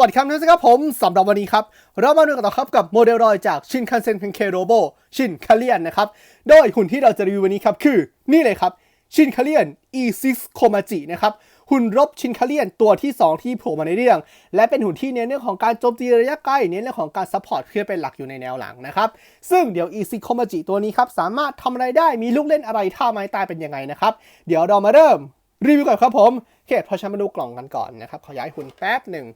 วัสดีครับนครับผมสำหรับวันนี้ครับ เรามาดูกันต่อครับกับโมเดลรอยจากชินคันเซ็นเคนเคโรโบชินคาเลียนนะครับ โดยหุ่นที่เราจะรีวิววันนี้ครับ คือนี่เลยครับชินคาเลียน E6 โคมาจินะครับ หุ่นรบชินคาเลียนตัวที่ 2 ที่โผล่มาในเรื่อง และเป็นหุ่นที่เน้นเรื่องของการโจมตีระยะไกลเน้นเรื่องของการซัพพอร์ตเพื่อเป็นหลักอยู่ในแนวหลังนะครับ ซึ่งเดี๋ยว E6 โคมาจิตัวนี้ครับสามารถทำอะไรได้มีลูกเล่นอะไรท่าไม้ตายเป็นยังไงนะครับเดี๋ยวเรามาเริ่มรีวิวก่อนครับผมโอเคพอฉันมาดูกล่องกันก่อนนะครับขอย้ายหุ่นแป๊บหนึ่ง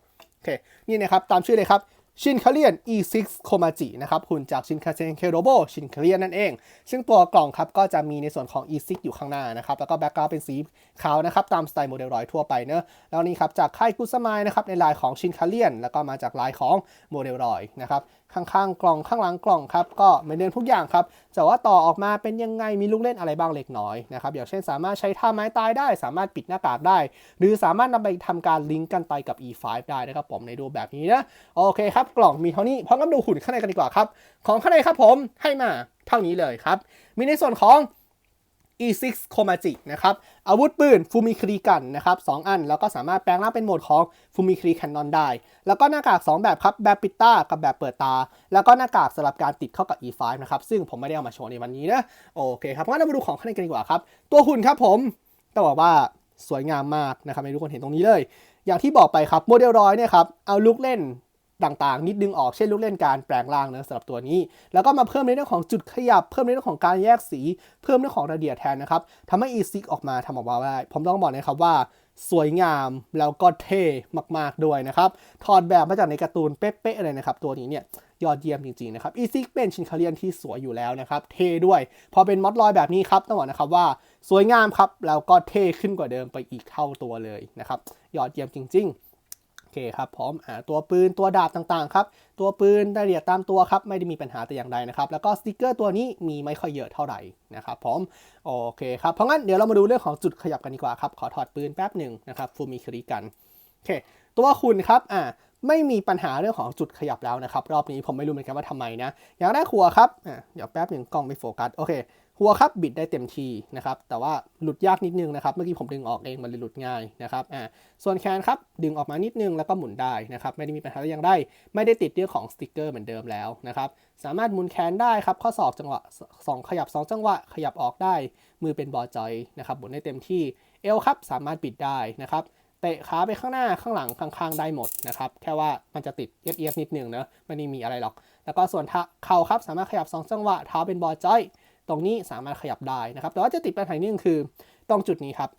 โอเค นี่นะครับ ตามชื่อเลยครับ ชินคาเลียน E6 โคมาจินะครับหุ่นจากชินคาเซนเคโรโบชินคาเลียนนั่นเอง ซึ่งตัวกล่องครับก็จะมีในส่วนของ E6 อยู่ข้างหน้านะครับ แล้วก็แบ็กกราวเป็นสีขาวนะครับ ตามสไตล์โมเดลรอยทั่วไปเนอะแล้วนี่ครับจากค่ายกุสมายนะครับในลายของชินคาเลียน แล้วก็มาจากลายของโมเดลรอยนะครับข้างๆกล่องข้างหลังกล่องครับก็เหมือนเดิมทุกอย่างครับแต่ว่าต่อออกมาเป็นยังไงมีลูกเล่นอะไรบ้างเล็กน้อยนะครับอย่างเช่นสามารถใช้ท่าไม้ตายได้ สามารถปิดหน้ากากได้ หรือสามารถนำไปทำการลิงก์กันไปกับ E5 ได้นะครับผมในดูปแบบนี้นะโอเคครับกล่องมีเท่านี้พร้อมกับดูหุ่นข้างในกันดีกว่าครับ ของข้างในครับผมให้มาเท่านี้เลยครับ มีในส่วนของ E6 โคมาจินะครับ อาวุธปืนฟูมิครีกันนะครับสองอัน แล้วก็สามารถแปลงร่างเป็นโหมดของฟูมิครีแคนนอนได้ แล้วก็หน้ากาก 2 แบบครับ แบบปิดตา กับแบบเปิดตา แล้วก็หน้ากากสำหรับการติดเข้ากับ E5 นะครับ ซึ่งผมไม่ได้เอามาโชว์ในวันนี้นะ โอเคครับงั้นเรามาดูของข้างในกันดีกว่าครับ ตัวหุ่นครับผมต้องบอกว่าสวยงามมากนะครับให้ทุกคนเห็นตรงนี้เลย อย่างที่บอกไปครับโมเดลร้อยเนี่ยครับ เอาลูกเล่น ต่างๆ นิดนึงออกเช่นลูกเล่นการแปลงร่างเนะสำหรับตัวนี้ แล้วก็มาเพิ่มในเรื่องของจุดขยับ เพิ่มในเรื่องของการแยกสี เพิ่มเรื่องของระเดียดแทนนะครับทำให้ e ซิกออกมาทำออกมาได้ ผมต้องบอกนะครับว่าสวยงามแล้วก็เท่มากๆด้วยนะครับถอดแบบมาจากในการ์ตูนเป๊ะๆเลยนะครับ ตัวนี้เนี่ยยอดเยี่ยมจริงๆนะครับ e ซิกเป็นชินคาเลียนที่สวยอยู่แล้วนะครับ เท่ด้วย พอเป็นมอดลอยแบบนี้ครับต้องบอกนะครับว่าสวยงามครับ แล้วก็เท่ขึ้นกว่าเดิมไปอีกเท่าตัวเลยนะครับ ยอดเยี่ยมจริง ๆ อเคครับพร้อมอ่าตัวปืนตัวดาบต่างๆครับตัวปืนรายละเอียดตามตัวครับไม่ได้มีปัญหาแต่อย่างใดนะครับแล้วก็สติกเกอร์ตัวนี้มีไม่ค่อยเยอะเท่าไหร่นะครับพร้อมโอเคครับเพราะงั้นเดี๋ยวเรามาดูเรื่องของจุดขยับกันดีกว่าครับขอถอดปืนแป๊บหนึ่งนะครับฟูมิคริกันโอเคตัวคุณครับอ่าไม่มีปัญหาเรื่องของจุดขยับแล้วนะครับรอบนี้ผมไม่รู้เหมือนกันว่าทำไมนะอย่างแรกหัวครับอ่าเดี๋ยวแป๊บหนึ่งกล้องไม่โฟกัสโอเค หัวครับบิดได้เต็มทีนะครับ แต่ว่าหลุดยากนิดนึงนะครับ เมื่อกี้ผมดึงออกเองมันเลยหลุดง่ายนะครับ อ่า ส่วนแขนครับดึงออกมานิดนึงแล้วก็หมุนได้นะครับ ไม่ได้มีปัญหาอะไรย่างใดไม่ได้ติดเรื่องของสติกเกอร์เหมือนเดิมแล้วนะครับ สามารถหมุนแขนได้ครับ ข้อศอกจังหวะสองขยับ 2 จังหวะ ขยับออกได้ มือเป็นบอจอยนะครับ หมุนได้เต็มที่ เอวครับสามารถปิดได้นะครับเตะขาไปข้างหน้าข้างหลังข้างๆได้หมดนะครับ แค่ว่ามันจะติดเอียดๆนิดนึงเนอะไม่ได้มีอะไรหรอก แล้วก็ส่วนเข่าครับสามารถขยับ 2 จังหวะเท้าเป็นบอจอย ตรงนี้สามารถขยับได้นะครับ แต่ว่าจะติดปัญหาหนึ่งคือตรงจุดนี้ครับ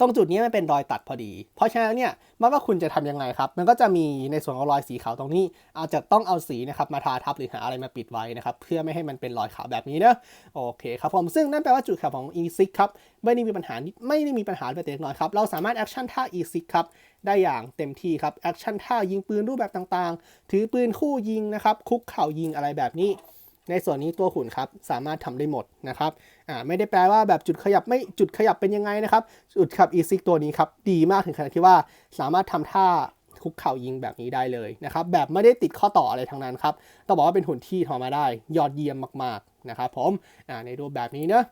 ตรงจุดนี้มันเป็นรอยตัดพอดี เพราะฉะนั้นเนี่ยไม่ว่าคุณจะทำยังไงครับ มันก็จะมีในส่วนของรอยสีขาวตรงนี้ อาจจะต้องเอาสีนะครับมาทาทับหรือหาอะไรมาปิดไว้นะครับ เพื่อไม่ให้มันเป็นรอยขาวแบบนี้นะโอเคครับผมซึ่งนั่นแปลว่าจุดขาวของ e6 ครับไม่ได้มีปัญหาไม่ได้มีปัญหาแต่เล็กน้อยครับเราสามารถแอคชั่นท่า e6 ครับได้อย่างเต็มที่ครับแอคชั่นท่ายิงปืนรูปแบบต่างๆ ถือปืนคู่ยิงนะครับคุกเข่ายิงอะไรแบบนี้ ในส่วนนี้ตัวหุ่นครับสามารถทำได้หมดนะครับอ่าไม่ได้แปลว่าแบบจุดขยับไม่จุดขยับเป็นยังไงนะครับ จุดขับอีซิกตัวนี้ครับดีมากถึงขนาดที่ว่าสามารถทำท่าคุกเข่ายิงแบบนี้ได้เลยนะครับแบบไม่ได้ติดข้อต่ออะไรทั้งนั้นครับต้องบอกว่าเป็นหุ่นที่ทำมาได้ยอดเยี่ยมมากๆนะครับผมอ่าในรูปแบบนี้เนอะ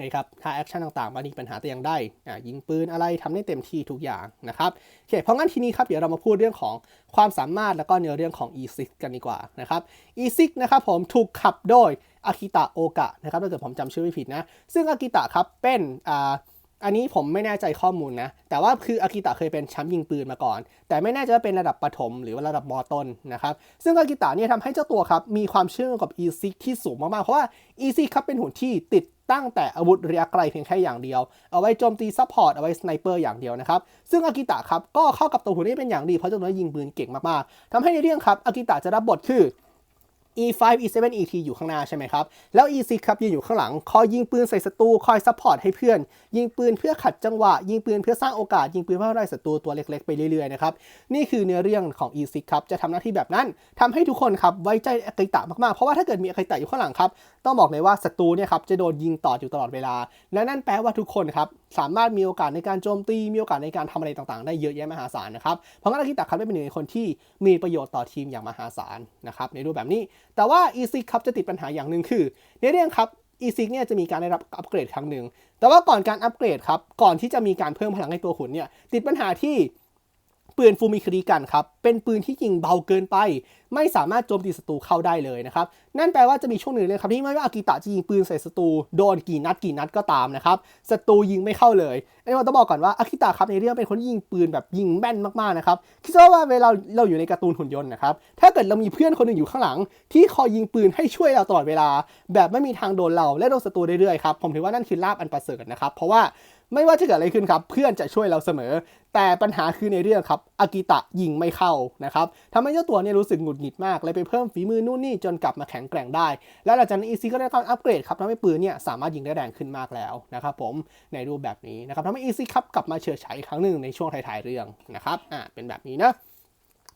นี่ครับท่าแอคชั่นต่างๆไม่มีปัญหาแต่อย่างใดอ่ายิงปืนอะไรทำได้เต็มที่ทุกอย่างนะครับโอเคเพราะงั้นทีนี้ครับเดี๋ยวเรามาพูดเรื่องของความสามารถแล้วก็เนื้อเรื่องของ e6 กันดีกว่านะครับ e6 นะครับผมถูกขับโดยอากิตะโอกะนะครับถ้าเกิดผมจำชื่อไม่ผิดนะ ซึ่งอากิตะครับเป็นอ่าอันนี้ผมไม่แน่ใจข้อมูลนะ แต่ว่าคืออากิตะเคยเป็นแชมป์ยิงปืนมาก่อน แต่ไม่แน่ใจว่าเป็นระดับประถมหรือว่าระดับมอต้นนะครับ ซึ่งอากิตะเนี่ยทำให้เจ้าตัวครับ มีความเชื่อมกับ e6 ที่สูงมากๆ เพราะว่า e6 ครับเป็นหุ่นที่ติด ตั้งแต่อาวุธระยะไกลเพียงแค่อย่างเดียว เอาไว้โจมตีซัพพอร์ตเอาไว้สไนเปอร์อย่างเดียวนะครับ ซึ่งอากิตะครับก็เข้ากับตัวหุ่นนี้เป็นอย่างดีเพราะเจ้าตัวยิงปืนเก่งมากๆทำให้ในเรื่องครับอากิตะจะรับบทคือ E5 E7 ET อยู่ข้างหน้าใช่ไหมครับ แล้ว E6 ครับยืนอยู่ข้างหลัง คอยยิงปืนใส่ศัตรู คอยซัพพอร์ตให้เพื่อน ยิงปืนเพื่อขัดจังหวะ ยิงปืนเพื่อสร้างโอกาส ยิงปืนเพื่อไล่ศัตรูตัวเล็กๆ ไปเรื่อยๆ นะครับ นี่คือเนื้อเรื่องของ E6 ครับ จะทำหน้าที่แบบนั้นทำให้ทุกคนครับไว้ใจอากิตะมากๆ เพราะว่าถ้าเกิดมีอากิตะอยู่ข้างหลังครับ ต้องบอกเลยว่าศัตรูเนี่ยครับจะโดนยิงต่ออยู่ตลอดเวลา และนั่นแปลว่าทุกคนครับสามารถมีโอกาสในการโจมตี มีโอกาสในการทำอะไรต่างๆ ได้เยอะแยะมหาศาลนะครับ เพราะงั้นอากิตะครับเป็นหนึ่งในคนที่มีประโยชน์ต่อทีมอย่างมหาศาลนะครับในรูปแบบนี้แต่ว่า e6 ครับจะติดปัญหาอย่างหนึ่งคือ ในเรื่องครับ e6 เนี่ยจะมีการได้รับอัปเกรดครั้งหนึ่งแต่ว่าก่อนการอัปเกรดครับก่อนที่จะมีการเพิ่มพลังให้ตัวหุ่นเนี่ยติดปัญหาที่ ปืนฟูมิคริกันครับ เป็นปืนที่ยิงเบาเกินไป ไม่สามารถโจมตีศัตรูเข้าได้เลยนะครับ นั่นแปลว่าจะมีช่วงหนึ่งเลยครับที่ไม่ว่าอากิตะจะยิงปืนใส่ศัตรูโดนกี่นัดกี่นัดก็ตามนะครับศัตรูยิงไม่เข้าเลยอันนี้เราต้องบอกก่อนว่าอากิตะครับในเรื่องเป็นคนยิงปืนแบบยิงแม่นมากๆนะครับคิดว่าเวลาเราอยู่ในการ์ตูนหุ่นยนต์นะครับถ้าเกิดเรามีเพื่อนคนหนึ่งอยู่ข้างหลัง ที่คอยยิงปืนให้ช่วยเราตลอดเวลา แบบไม่มีทางโดนเราและโดนศัตรูเรื่อยๆครับผมถือว่านั่นคือลาบอันประเสริฐนะครับเพราะว่า ไม่ว่าจะเกิดอะไรขึ้นครับ เพื่อนจะช่วยเราเสมอ แต่ปัญหาคือในเรื่องครับอากิตะยิงไม่เข้านะครับทำให้เจ้าตัวเนี่ยรู้สึกหงุดหงิดมากเลยไปเพิ่มฝีมือนู่นนี่จนกลับมาแข็งแกร่งได้ และหลังจากนั้นอีซีก็ได้การอัปเกรดครับทำให้ปืนเนี่ยสามารถยิงได้แรงขึ้นมากแล้วนะครับผมในรูปแบบนี้นะครับทำให้อีซีครับกลับมาเฉิดฉายอีกครั้งหนึ่งในช่วงท้ายๆเรื่องนะครับอ่าเป็นแบบนี้นะ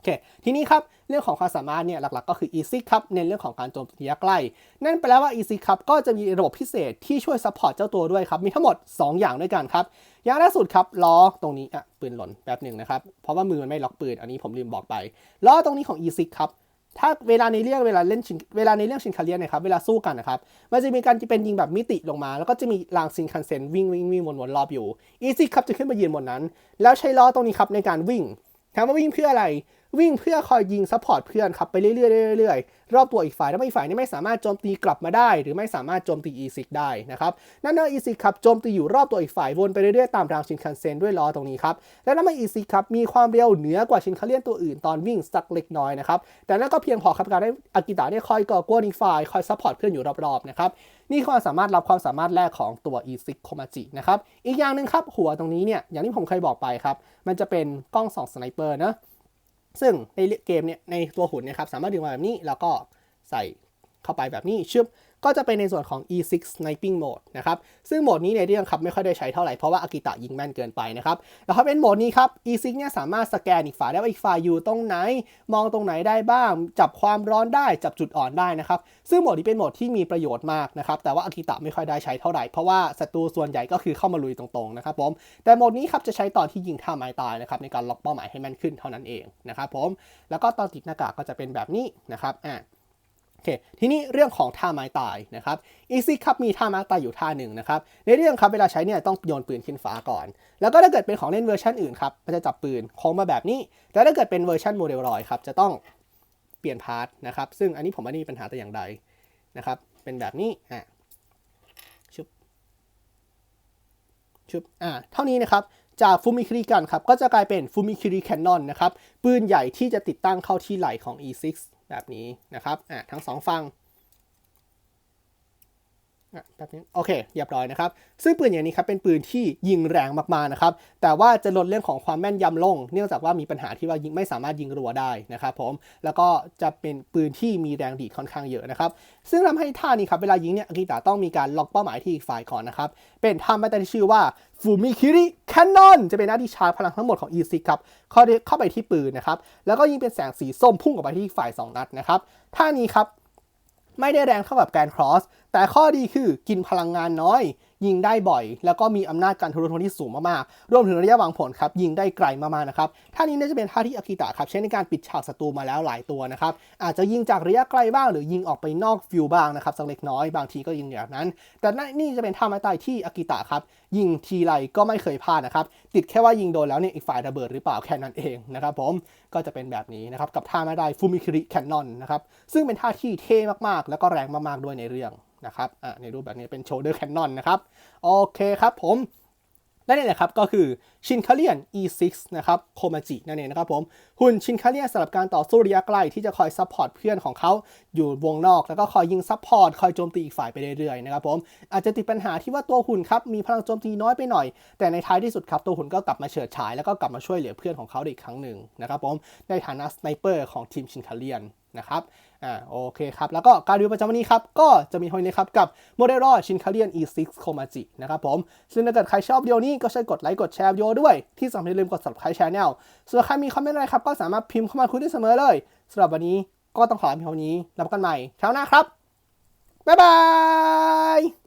อเคทีนี้ครับ เรื่องของความสามารถเนี่ยหลักๆก็คือ Easy ครับเน้นเรื่องของการโจมตีระยะใกล้ นั่นแปลว่า Easy ครับก็จะมีระบบพิเศษที่ช่วยซัพพอร์ตเจ้าตัวด้วยครับ มีทั้งหมด 2 อย่างด้วยกันครับ อย่างแรกสุดครับล้อตรงนี้อะปืนหล่นแป๊บหนึ่งนะครับ เพราะว่ามือมันไม่ล็อกปืน อันนี้ผมลืมบอกไปล้อตรงนี้ของ Easy ครับถ้าเวลาในเรื่องเวลาเล่นชินเวลาในเรื่องชินคาเรียนนะครับเวลาสู้กันนะครับมันจะมีการเป็นยิงแบบมิติลงมา แล้วก็จะมีรางซินคันเซนวิ่งวิ่งวิ่งวนๆรอบอยู่ Easy ครับจะขึ้นมายืนบนนั้น แล้วใช้ล้อตรงนี้ครับในการวิ่งถามว่าวิ่งเพื่ออะไร วิ่งเพื่อคอยยิงซัพพอร์ตเพื่อนครับไปเรื่อยๆเรื่อยๆรอบตัวอีกฝ่ายถ้าไม่อีกฝ่ายนี่ไม่สามารถโจมตีกลับมาได้ หรือไม่สามารถโจมตีอีซิกได้นะครับนั่นเนองอีซิกครับโจมตีอยู่รอบตัวอีกฝ่ายวนไปเรื่อยๆตามทางชินคันเซ็นด้วยล้อตรงนี้ครับและนั่นไม่อีซิกครับมีความเร็วเหนือกว่าชินคาเลียนตัวอื่นตอนวิ่งสักเล็กน้อยนะครับแต่นั่นก็เพียงพอครับการได้อากิตะเนี่ยคอยก่อกวนอีกฝ่ายคอยซัพพอร์ตเพื่อนอยู่รอบๆนะครับนี่ความสามารถรับความสามารถแรกของตัวอีซิกโคมาจินะครับอีกอย่างหนึ่งครับหัวตรงนี้เนี่ยอย่างที่ผมเคยบอกไปครับมันจะเป็นกล้องสองสไนเปอร์นะ ซึ่งในเกมเนี่ยในตัวหุ่นเนี่ยครับสามารถดึงมาแบบนี้แล้วก็ใส่เข้าไปแบบนี้ชึบ ก็จะเป็นในส่วนของ E6 Sniping Mode นะครับ ซึ่งโหมดนี้ในเรื่องครับไม่ค่อยได้ใช้เท่าไหร่ เพราะว่าอากิตะยิงแม่นเกินไปนะครับ แล้วถ้าเป็นโหมดนี้ครับ E6 เนี่ยสามารถสแกนอีกฝ่ายได้ว่าอีกฝ่ายอยู่ตรงไหน มองตรงไหนได้บ้าง จับความร้อนได้ จับจุดอ่อนได้นะครับ ซึ่งโหมดนี้เป็นโหมดที่มีประโยชน์มากนะครับ แต่ว่าอากิตะไม่ค่อยได้ใช้เท่าไหร่ เพราะว่าศัตรูส่วนใหญ่ก็คือเข้ามาลุยตรงๆนะครับผม แต่โหมดนี้ครับจะใช้ตอนที่ยิงท่าไม้ตายนะครับในการล็อกเป้าหมายให้แม่นขึ้นเท่านั้นเองนะครับผม แล้วก็ตอนติดหน้ากากก็จะเป็นแบบนี้นะครับ อ่า โอเคทีนี้เรื่องของท่าไม้ตายนะครับ Easy ครับมีท่าไม้ตายอยู่ท่าหนึ่งนะครับในเรื่องครับเวลาใช้เนี่ยต้องโยนปืนขึ้นฟ้าก่อน แล้วก็ถ้าเกิดเป็นของเล่นเวอร์ชันอื่นครับมันจะจับปืนโค้งมาแบบนี้ แต่ถ้าเกิดเป็นเวอร์ชันโมเดลรอยครับจะต้องเปลี่ยนพาร์ทนะครับซึ่งอันนี้ผมไม่ได้มีปัญหาแต่อย่างใดนะครับเป็นแบบนี้อะชุบชุบอ่าเท่านี้นะครับจากฟูมิคิริกันครับก็จะกลายเป็นฟูมิคิริแคนนอนนะครับปืนใหญ่ที่จะติดตั้งเข้าที่ไหล่ของ E6 แบบนี้นะครับอะทั้งสองฝั่ง แบบนี้โอเคเรียบร้อยนะครับ ซึ่งปืนอย่างนี้ครับเป็นปืนที่ยิงแรงมากๆนะครับ แต่ว่าจะลดเรื่องของความแม่นยำลง เนื่องจากว่ามีปัญหาที่ว่ายิงไม่สามารถยิงรัวได้นะครับผม แล้วก็จะเป็นปืนที่มีแรงดีดค่อนข้างเยอะนะครับ ซึ่งทำให้ท่านี้ครับเวลายิงเนี่ยอากิตะต้องมีการล็อกเป้าหมายที่อีกฝ่ายก่อนนะครับ เป็นท่าไม่ได้ที่ชื่อว่าฟูมิคิริแคนนอนจะเป็นหน้าที่ชาร์จพลังทั้งหมดของ E6 ครับเข้าเข้าไปที่ปืนนะครับ แล้วก็ยิงเป็นแสงสีส้มพุ่งออกไปที่ฝ่าย 2 นัดนะครับ ท่านี้ครับไม่ได้แรงเท่ากับแกนครอส แต่ข้อดีคือกินพลังงานน้อย ยิงได้บ่อย แล้วก็มีอำนาจการทะลุทะลวงที่สูงมากๆ รวมถึงระยะวางผลครับ ยิงได้ไกลมากๆนะครับท่านี้น่าจะเป็นท่าที่อากิตะครับใช้ในการปิดฉากศัตรูมาแล้วหลายตัวนะครับ อาจจะยิงจากระยะไกลบ้าง หรือยิงออกไปนอกฟิวบ้างนะครับสักเล็กน้อยบางทีก็ยิงอย่างนั้น แต่นี่จะเป็นท่าไม้ตายที่อากิตะครับยิงทีไรก็ไม่เคยพลาดนะครับติดแค่ว่ายิงโดนแล้วเนี่ยอีกฝ่ายระเบิดหรือเปล่าแค่นั้นเองนะครับผมก็จะเป็นแบบนี้นะครับกับท่าไม้ตายฟูมิคิริแคนนอนนะครับซึ่งเป็นท่าที่เท่มากๆ แล้วก็แรงมากๆด้วยในเรื่อง นะครับอ่าในรูปแบบนี้เป็นโชเดอร์แคนนอนนะครับ โอเคครับผมและนี่แหละครับก็คือชินคาเลียน E6 นะครับโคมาจินั่นเองนะครับผมหุ่นชินคาเลียนสำหรับการต่อสู้ระยะไกลที่จะคอยซัพพอร์ตเพื่อนของเขาอยู่วงนอก แล้วก็คอยยิงซัพพอร์ตคอยโจมตีอีกฝ่ายไปเรื่อยๆนะครับผมอาจจะติดปัญหาที่ว่าตัวหุ่นครับมีพลังโจมตีน้อยไปหน่อย แต่ในท้ายที่สุดครับตัวหุ่นก็กลับมาเฉิดฉาย แล้วก็กลับมาช่วยเหลือเพื่อนของเขาอีกครั้งหนึ่งนะครับผมในฐานะสไนเปอร์ของทีมชินคาเลียนนะครับ อ่าโอเคครับ แล้วก็การรีวิวประจำวันนี้ครับ ก็จะมีเท่านี้ครับ กับโมเดลรอชินคาเลียน E6 โคมาจินะครับผม ซึ่งถ้าเกิดใครชอบวิดีโอนี้ก็ช่วยกดไลค์กดแชร์วิดีโอด้วย ที่สำคัญอย่าลืมกด subscribe channel ส่วนใครมีคอมเมนต์อะไรครับ ก็สามารถพิมพ์เข้ามาคุยได้เสมอเลยสำหรับวันนี้ก็ต้องขอลาเพียงเท่านี้แล้วพบกันใหม่คราวหน้าครับบ๊ายบาย